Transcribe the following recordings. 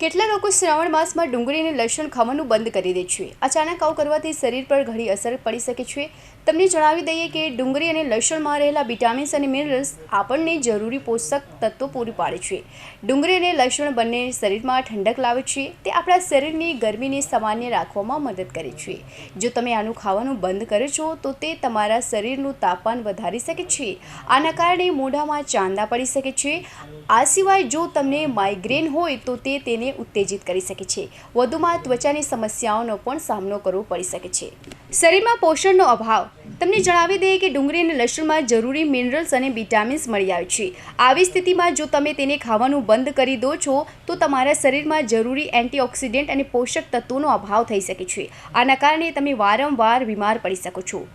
કેટલા લોકો શ્રાવણ માસમાં ડુંગળી અને લસણ ખાવાનું બંધ કરી દે છે? અચાનક આવું કરવાથી શરીર પર ઘણી અસર પડી શકે છે. તમને જણાવી દઈએ કે ડુંગળી અને લસણમાં રહેલા વિટામિન્સ અને મિનરલ્સ આપણને જરૂરી પોષક તત્વો પૂરી પાડે છે. ડુંગળી અને લસણ બંને શરીરમાં ઠંડક લાવે છે. તે આપણા શરીરની ગરમીને સામાન્ય રાખવામાં મદદ કરે છે. જો તમે આનું ખાવાનું બંધ કરો છો, તો તે તમારા શરીરનું તાપમાન વધારી શકે છે. આના કારણે મોઢામાં ચાંદા પડી શકે છે. આ સિવાય જો તમને માઇગ્રેન હોય, તો તે તેને ઉત્તેજિત કરી શકે છે. વધુમાં ત્વચાની સમસ્યાઓનો પણ સામનો કરવો પડી શકે છે. શરીરમાં પોષણનો અભાવ. તમને જણાવી દઈએ કે ડુંગળી અને લસણમાં જરૂરી મિનરલ્સ અને વિટામિન્સ મળી આવે છે. આવી સ્થિતિમાં જો તમે તેને ખાવાનું બંધ કરી દો છો, તો તમારા શરીરમાં જરૂરી એન્ટીઓક્સિડન્ટ અને પોષક તત્વોનો અભાવ થઈ શકે છે. આના કારણે તમે વારંવાર બીમાર પડી શકો છો.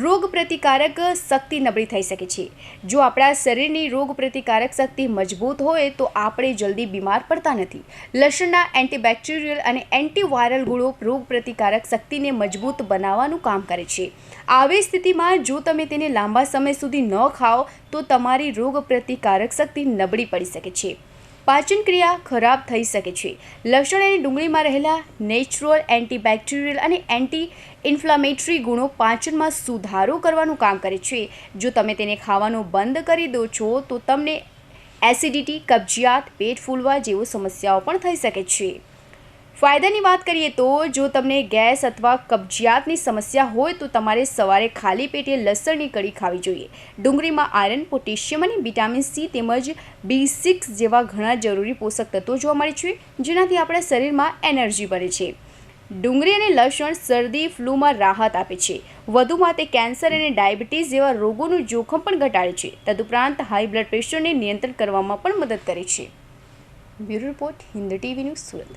રોગ પ્રતિકારક શક્તિ નબળી થઈ શકે છે. જો આપણા શરીરની રોગ પ્રતિકારક શક્તિ મજબૂત હોય, તો આપણે જલ્દી બીમાર પડતા નથી. લસણના એન્ટીબેક્ટેરિયલ અને એન્ટીવાયરલ ગુણો રોગ પ્રતિકારક શક્તિને મજબૂત બનાવવાનું કામ કરે છે. આવી સ્થિતિમાં જો તમે તેને લાંબા સમય સુધી ન ખાઓ, તો તમારી રોગ પ્રતિકારક શક્તિ નબળી પડી શકે છે. પાચન ક્રિયા ખરાબ થઈ શકે છે. લસણ અને ડુંગળીમાં રહેલા નેચરલ એન્ટીબેક્ટેરિયલ અને એન્ટી ઇન્ફ્લામેટરી ગુણો પાચનમાં સુધારો કરવાનું કામ કરે છે. જો તમે તેને ખાવાનું બંધ કરી દો છો, તો તમને એસિડિટી, કબજિયાત, પેટ ફૂલવા જેવી સમસ્યાઓ પણ થઈ શકે છે. ફાયદાની વાત કરીએ તો જો તમને ગેસ અથવા કબજિયાતની સમસ્યા હોય તો તમારે સવારે ખાલી પેટે લસણની કળી ખાવી જોઈએ. ડુંગળીમાં આયરન, પોટેશિયમ અને વિટામિન સી તેમજ બી સિક્સ જેવા ઘણા જરૂરી પોષક તત્વો જોવા મળે છે, જેનાથી આપણા શરીરમાં એનર્જી બને છે. ડુંગળી અને લસણ શરદી, ફ્લૂમાં રાહત આપે છે. વધુમાં તે કેન્સર અને ડાયાબિટીસ જેવા રોગોનું જોખમ પણ ઘટાડે છે. તદુપરાંત હાઈ બ્લડ પ્રેશરને નિયંત્રણ કરવામાં પણ મદદ કરે છે. Bureau report Hind TV news Surat.